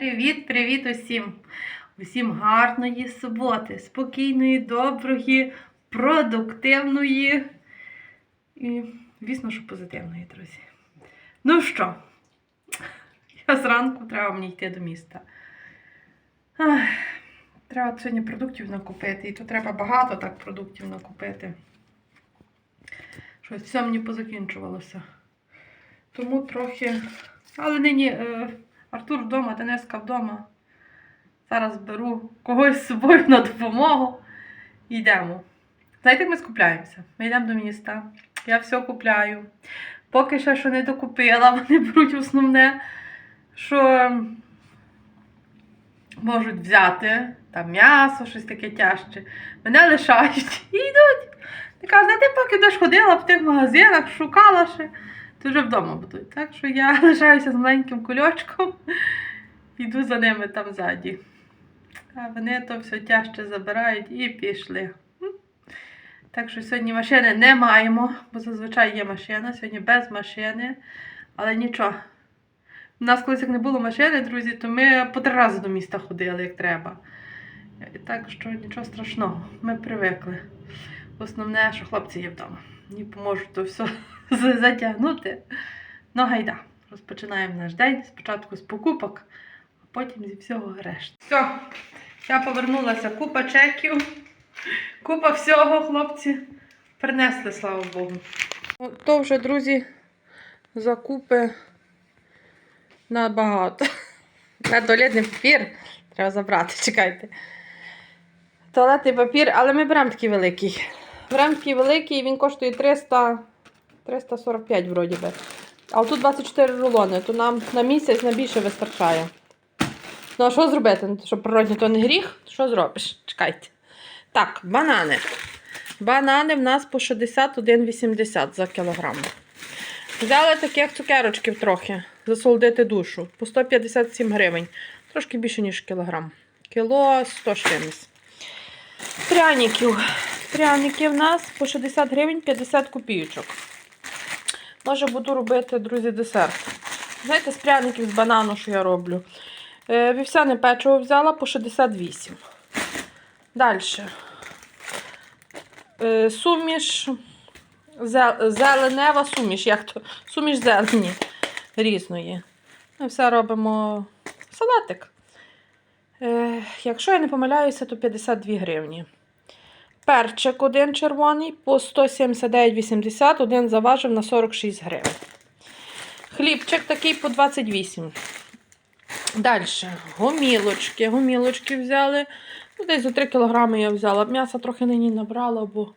Привіт-привіт усім! Усім гарної суботи, спокійної, доброї, продуктивної і, звісно, що позитивної, друзі. Ну що, я зранку треба мені йти до міста. Ах, треба сьогодні продуктів накупити, і то треба багато так продуктів накупити. Щось все мені позакінчувалося. Тому трохи. Але нині е, Артур вдома, Денеска вдома. Зараз беру когось з собою на допомогу і йдемо. Знаєте, ми скупляємося? Ми йдемо до міста. Я все купляю. Поки ще що не докупила, вони беруть основне, що можуть взяти там м'ясо, щось таке тяжче. Мене лишають і йдуть. Ти а ти поки будеш ходила в тих магазинах, шукала ще, то вже вдома будуть. Так що я лишаюся з маленьким кульочком, йду за ними там ззаді. А вони то все тяжче забирають і пішли. Так що сьогодні машини не маємо, бо зазвичай є машина, сьогодні без машини, але нічого. У нас колись як не було машини, друзі, то ми по три рази до міста ходили, як треба. Так що нічого страшного, ми привикли. Основне, що хлопці є вдома. Мені поможуть то все затягнути. Ну, гайда. Розпочинаємо наш день. Спочатку з покупок, а потім зі всього решти. Все, я повернулася, купа чеків, купа всього, хлопці. Принесли, слава Богу. То вже, друзі, закупи набагато. На туалетний папір треба забрати, чекайте. Туалетний папір, але ми беремо такий великий. Беремо такий великий, він коштує 300, 345 вроді би. А тут 24 рулони, то нам на місяць на більше вистачає. Ну, а що зробити? Ну, Що природні то не гріх? Що зробиш? Чекайте. Так, банани. Банани в нас по 61,80 за кілограм. Взяли таких цукерочків трохи, засолодити душу. По 157 гривень. Трошки більше, ніж кілограм. Кіло 100 з чимось. Пряників. Пряники в нас по 60 гривень 50 копійочок. Може, буду робити, друзі, десерт. Знаєте, з пряників з банану, що я роблю. Е, Вівсяне печиво взяла по 68. Далі. Е, Суміш. зе- Зеленева суміш. Як то? Суміш зелені різної. Ми все робимо салатик. Е, якщо я не помиляюся, то 52 гривні. Перчик один червоний по 179,80, один заважив на 46 гривень. Хлібчик такий по 28. Далі. Гомілочки. Гомілочки взяли. Ну, десь за 3 кг я взяла. М'яса трохи нині набрала, бо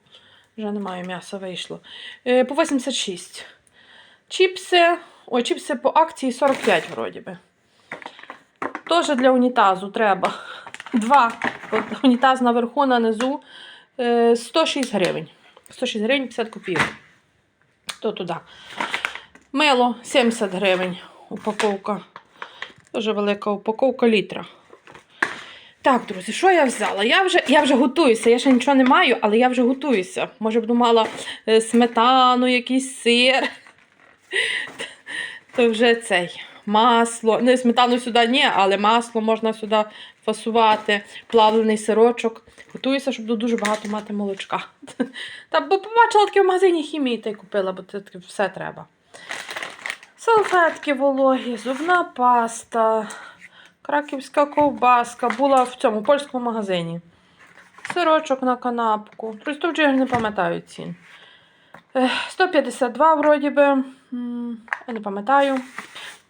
вже немає м'яса вийшло. Е, по 86. Чіпси. Ой, чіпси по акції 45 вроді би. Теж для унітазу треба. Два. Унітаз наверху, на низу. Е, 106 гривень. 106 гривень 50 копійок. То туди. Мило 70 гривень. Упаковка. Дуже велика упаковка літра. Так, друзі, що я взяла? Я вже, я вже готуюся. Я ще нічого не маю, але я вже готуюся. Може б думала е, сметану, якийсь сир. То вже цей масло. Не сметану сюди ні, але масло можна сюди фасувати, плавлений сирочок. Готуюся, щоб дуже багато мати молочка. Та бо побачила таке в магазині хімії та й купила, бо це таке все треба. Салфетки вологі, зубна паста, краківська ковбаска. Була в цьому польському магазині. Сирочок на канапку. Просто вже не пам'ятаю цін. 152 вроді би. Я не пам'ятаю.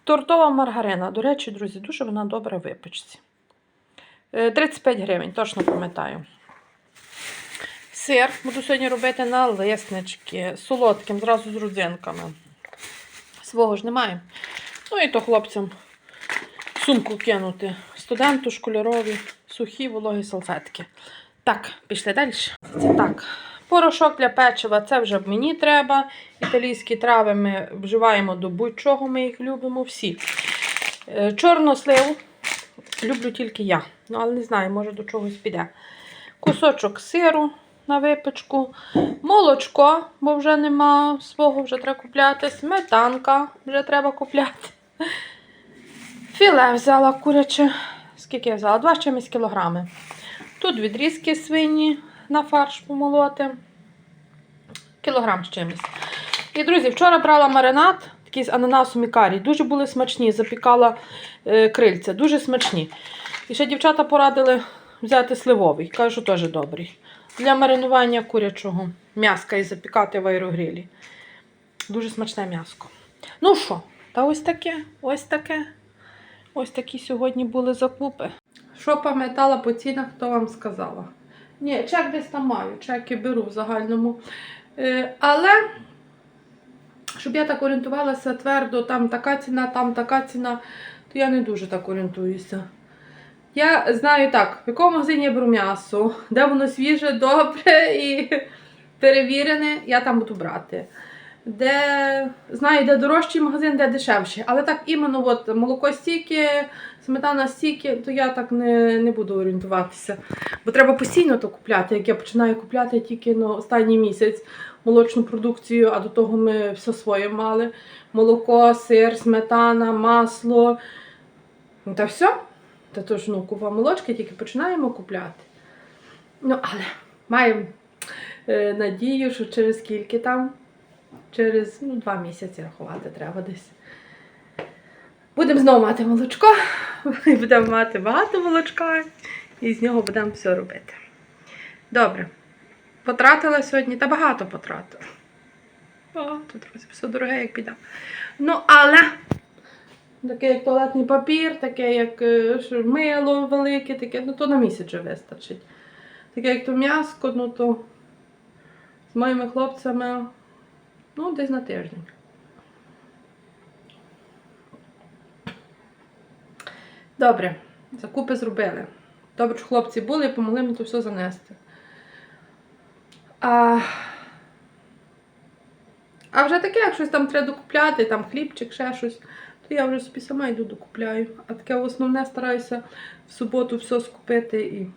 Тортова маргарина. До речі, друзі, дуже вона добре в випечці. Е, 35 гривень, точно пам'ятаю. Сир буду сьогодні робити на лиснички. Солодким, зразу з родзинками. Свого ж немає. Ну і то хлопцям сумку кинути. Студенту, школьорові, сухі вологі салфетки. Так, пішли далі. Так. Порошок для печива це вже мені треба. Італійські трави ми вживаємо до будь-чого, ми їх любимо всі. Е, Чорнослив люблю тільки я. Ну, але не знаю, може до чогось піде. Кусочок сиру на випечку, молочко, бо вже нема свого, вже треба купляти. Сметанка вже треба купляти. Філе взяла куряче. Скільки я взяла? Два чимось кілограми. Тут відрізки свині на фарш помолоти. Кілограм з чимось. І, друзі, вчора брала маринад, такий з ананасом і карі. Дуже були смачні. Запікала е, крильця, дуже смачні. І ще дівчата порадили взяти сливовий. Кажу, теж добрий. Для маринування курячого м'яска і запікати в аерогрилі. Дуже смачне м'яско. Ну що, та ось таке, ось таке. Ось такі сьогодні були закупи. Що пам'ятала по цінах, то вам сказала. Ні, чек десь там маю, чеки беру в загальному. Е, але, щоб я так орієнтувалася твердо, там така ціна, там така ціна, то я не дуже так орієнтуюся. Я знаю так, в якому магазині я беру м'ясо, де воно свіже, добре і перевірене, я там буду брати. Де знаю, де дорожчий магазин, де дешевший. Але так іменно от, молоко стільки, сметана стільки, то я так не, не буду орієнтуватися. Бо треба постійно то купляти. Як я починаю купляти тільки ну, останній місяць молочну продукцію, а до того ми все своє мали: молоко, сир, сметана, масло. Ну та все. Та то ж ну, купа молочки, тільки починаємо купляти. Ну, але маємо е, надію, що через скільки там, через ну, два місяці рахувати треба десь. Будемо знову мати молочко, будемо мати багато молочка, і з нього будемо все робити. Добре. Потратила сьогодні, та багато потратила. Багато, друзі, все дороге, як біда. Ну, але таке як туалетний папір, таке як е, мило велике, таке, ну то на місяць вже вистачить. Таке як то м'яско, ну то з моїми хлопцями, ну, десь на тиждень. Добре, закупи зробили. Добре, що хлопці були і помогли мені то все занести. А, а вже таке, як щось там треба докупляти, там хлібчик, ще щось, то я вже собі сама йду докупляю. А таке основне стараюся в суботу все скупити і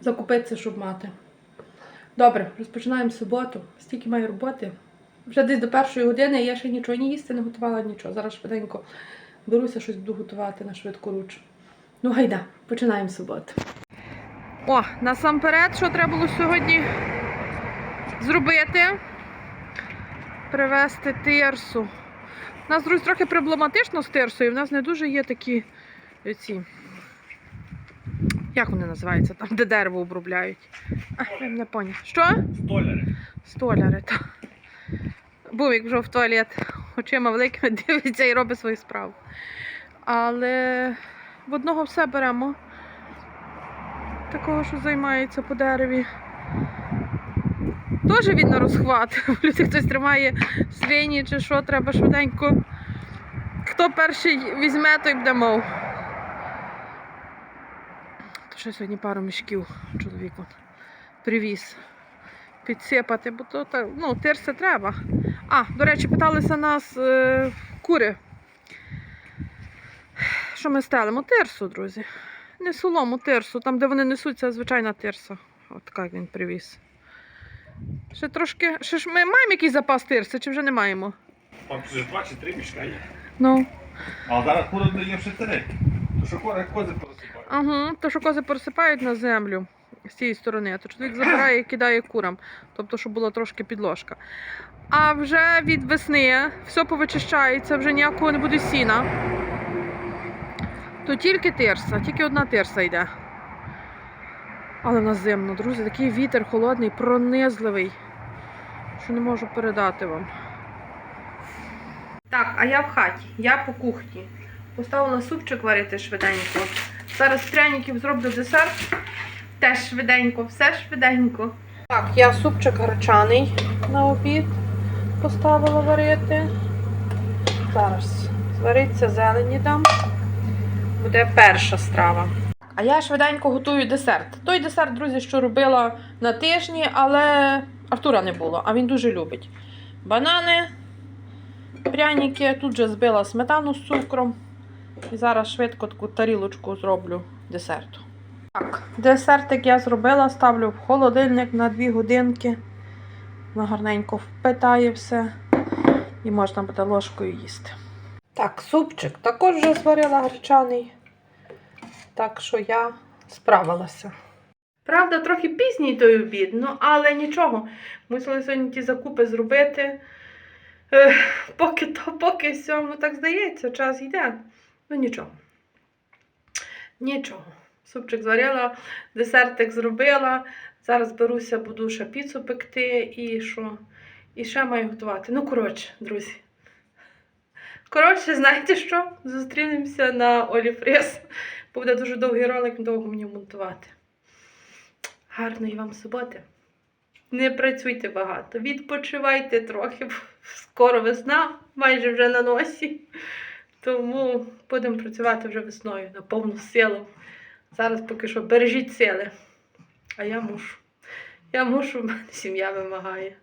закупитися, щоб мати. Добре, розпочинаємо суботу. Стільки маю роботи. Вже десь до першої години я ще нічого не їсти, не готувала нічого. Зараз швиденько беруся, щось буду готувати на швидку руч. Ну, гайда, починаємо суботу. О, насамперед, що треба було сьогодні зробити? Привезти тирсу. У нас, друзі, трохи проблематично з тирсою. У нас не дуже є такі ці. Як вони називаються там, де дерево обробляють? А, я не поняв. Що? Столяри. Столяри, так. Бумік вже в туалет очима великими дивиться і робить свою справу. Але в одного все беремо. Такого, що займається по дереві. Теж він на розхват. Люди хтось тримає свині чи що, треба швиденько. Хто перший візьме, той буде мов. То ще сьогодні пару мішків чоловіку привіз підсипати, бо то ну, тирси треба. А, до речі, питалися нас е, кури. Що ми стелимо? Тирсу, друзі. Не солому, тирсу. Там, де вони несуться, звичайна тирса. От як він привіз. Ще трошки. Ще ж ми маємо якийсь запас тирси, чи вже не маємо? Там вже два чи три мішка є. Ну. А зараз кури дає ще три. То що кури кози. Ага, то що кози пересипають на землю з цієї сторони, то чоловік забирає і кидає курам, тобто, щоб була трошки підложка. А вже від весни все повичищається, вже ніякого не буде сіна. То тільки тирса, тільки одна тирса йде. Але на зимно, друзі, такий вітер холодний, пронизливий, що не можу передати вам. Так, а я в хаті, я по кухні. Поставила супчик варити швиденько. Зараз пряників зроблю десерт. Теж швиденько, все швиденько. Так, я супчик гречаний на обід поставила варити. Зараз звариться зелені дам. Буде перша страва. А я швиденько готую десерт. Той десерт, друзі, що робила на тижні, але Артура не було, а він дуже любить. Банани, пряники, тут же збила сметану з цукром. І зараз швидко таку тарілочку зроблю десерту. Так, десертик я зробила, ставлю в холодильник на 2 годинки. Воно гарненько впитає все. І можна буде ложкою їсти. Так, супчик також вже зварила гречаний. Так що я справилася. Правда, трохи пізній той обід, ну але нічого. Мусили сьогодні ті закупи зробити. Ех, поки то, поки сьому так здається, час йде. Ну нічого. Нічого. Супчик зварила, десертик зробила. Зараз беруся, буду ще піцу пекти і що? І ще маю готувати. Ну, коротше, друзі. Коротше, знаєте що? Зустрінемося на Олі Фрес. Буде дуже довгий ролик, довго мені монтувати. Гарної вам суботи. Не працюйте багато, відпочивайте трохи. Скоро весна, майже вже на носі. Тому будемо працювати вже весною на повну силу. Зараз поки що бережіть сили. А я мушу. Я мушу, в мене сім'я вимагає.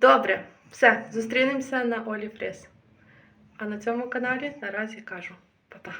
Добре, все, зустрінемося на Олі Фріс. А на цьому каналі наразі кажу па-па.